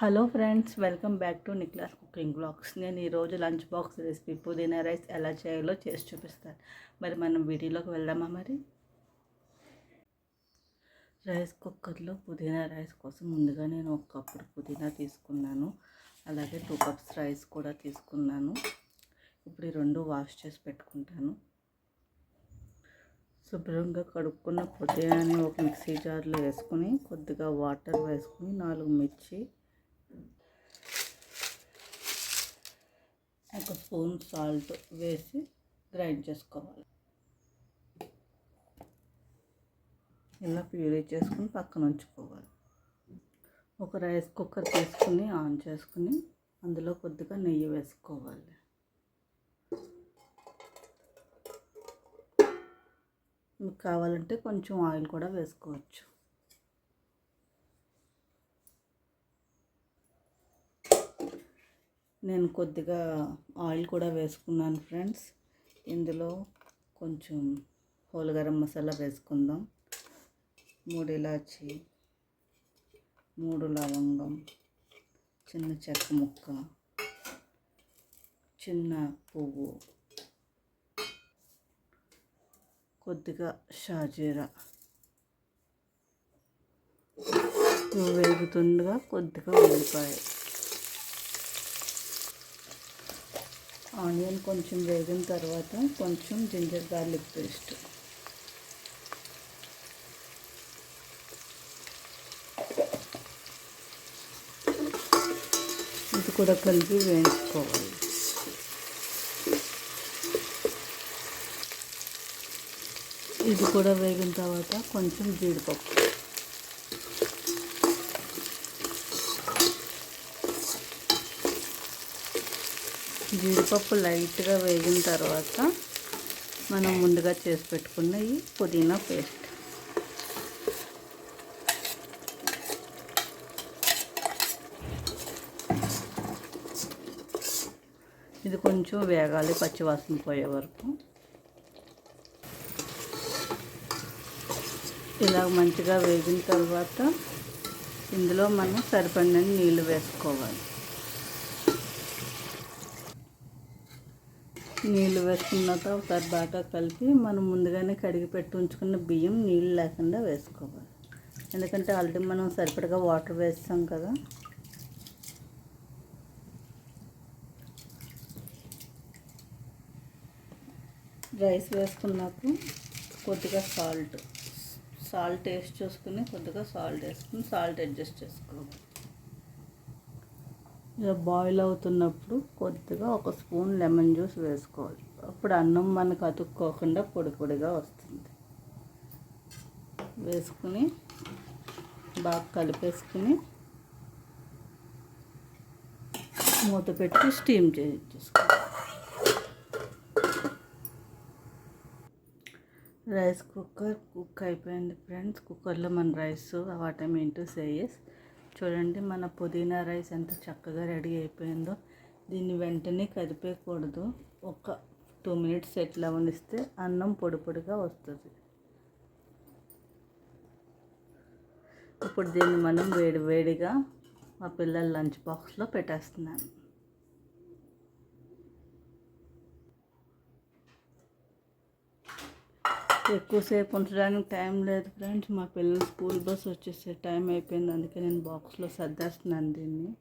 Hello friends welcome back to Niklas cooking blogs. నేను ఈరోజు lunch box recipe పుదీనా rice ఎలా చేయాలో చేసి చూపిస్తాను. మరి మనం వీడియోలోకి వెళ్దామా మరి? రైస్ కుక్కర్లో పుదీనా రైస్ కోసం ముందుగా నేను ఒక కప్పుడు పుదీనా తీసుకున్నాను. అలాగే టూ కప్స్ రైస్ కూడా తీసుకున్నాను. ఇప్పుడు ఈ రెండు వాష్ చేసి పెట్టుకుంటాను. శుభ్రంగా కడుక్కున్న పుదీనాని ఒక మిక్సీ జార్లో వేసుకుని కొద్దిగా వాటర్ వేసుకుని నాలుగు మిర్చి ఒక స్పూన్ సాల్ట్ వేసి గ్రైండ్ చేసుకోవాలి. ఇలా ప్యూరీ చేసుకుని పక్కన ఉంచుకోవాలి. ఒక రైస్ కుక్కర్ తీసుకుని ఆన్ చేసుకుని అందులో కొద్దిగా నెయ్యి వేసుకోవాలి. మీకు కావాలంటే కొంచెం ఆయిల్ కూడా వేసుకోవచ్చు. నేను కొద్దిగా ఆయిల్ కూడా వేసుకున్నాను ఫ్రెండ్స్. ఇందులో కొంచెం హోల్ గరం మసాలా వేసుకుందాం. మూడు ఇలాచి మూడు లవంగం చిన్న చెక్క ముక్క చిన్న పువ్వు కొద్దిగా షాజీరా. వేగుతుండగా కొద్దిగా ఉల్లిపాయ. ఆనియన్ కొంచెం వేగిన తర్వాత కొంచెం జింజర్ గార్లిక్ పేస్ట్. ఇది కూడా కలిపి వేయించుకోవాలి. ఇది కూడా వేగిన తర్వాత కొంచెం జీడిపప్పు. జీడిపప్పు లైట్గా వేగిన తర్వాత మనం ముందుగా చేసి పెట్టుకున్న ఈ పుదీనా పేస్ట్. ఇది కొంచెం వేగాలి పచ్చివాసన పోయే వరకు. ఇలా మంచిగా వేగిన తర్వాత ఇందులో మనం సరిపడిన నీళ్ళు వేసుకోవాలి. నీళ్ళు వేసుకున్న ఒకసారి బాగా కలిపి మనం ముందుగానే కడిగి పెట్టి ఉంచుకున్న బియ్యం నీళ్ళు లేకుండా వేసుకోవాలి. ఎందుకంటే ఆల్రెడీ మనం సరిపడగా వాటర్ వేస్తాం కదా. రైస్ వేసుకున్నాక కొద్దిగా సాల్ట్ సాల్ట్ టేస్ట్ చూసుకుని కొద్దిగా సాల్ట్ వేసుకుని సాల్ట్ అడ్జస్ట్ చేసుకోవాలి. ఇలా బాయిల్ అవుతున్నప్పుడు కొద్దిగా ఒక స్పూన్ లెమన్ జ్యూస్ వేసుకోవాలి. అప్పుడు అన్నం మనకు అతుక్కోకుండా పొడి పొడిగా వస్తుంది. వేసుకుని బాగా కలిపేసుకుని మూత పెట్టి స్టీమ్ చేయించేసుకోవాలి రైస్ కుక్కర్ కుక్ అయిపోయింది ఫ్రెండ్స్ కుక్కర్లో మన రైస్ వాటమ్ ఏంటో సేయస్ చూడండి మన పుదీనా రైస్ ఎంత చక్కగా రెడీ అయిపోయిందో. దీన్ని వెంటనే కదిపేయకూడదు. ఒక టూ మినిట్స్ ఎట్లా వండిస్తే అన్నం పొడి పొడిగా వస్తుంది. ఇప్పుడు దీన్ని మనం వేడి వేడిగా మా పిల్లల లంచ్ బాక్స్లో పెట్టేస్తున్నాను. ఎక్కువసేపు ఉంచడానికి టైం లేదు ఫ్రెండ్స్. మా పిల్లలు స్కూల్ బస్ వచ్చేసే టైం అయిపోయింది. అందుకే నేను బాక్స్లో సర్దేస్తున్నాను దీన్ని.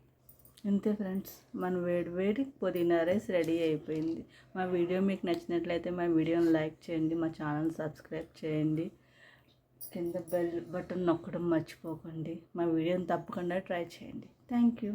అంతే ఫ్రెండ్స్. మన వేడి వేడి పుదీనా రైస్ రెడీ అయిపోయింది. మా వీడియో మీకు నచ్చినట్లయితే మా వీడియోని లైక్ చేయండి. మా ఛానల్ సబ్స్క్రైబ్ చేయండి. కింద బెల్ బటన్ నొక్కడం మర్చిపోకండి. మా వీడియోని తప్పకుండా ట్రై చేయండి. Thank you.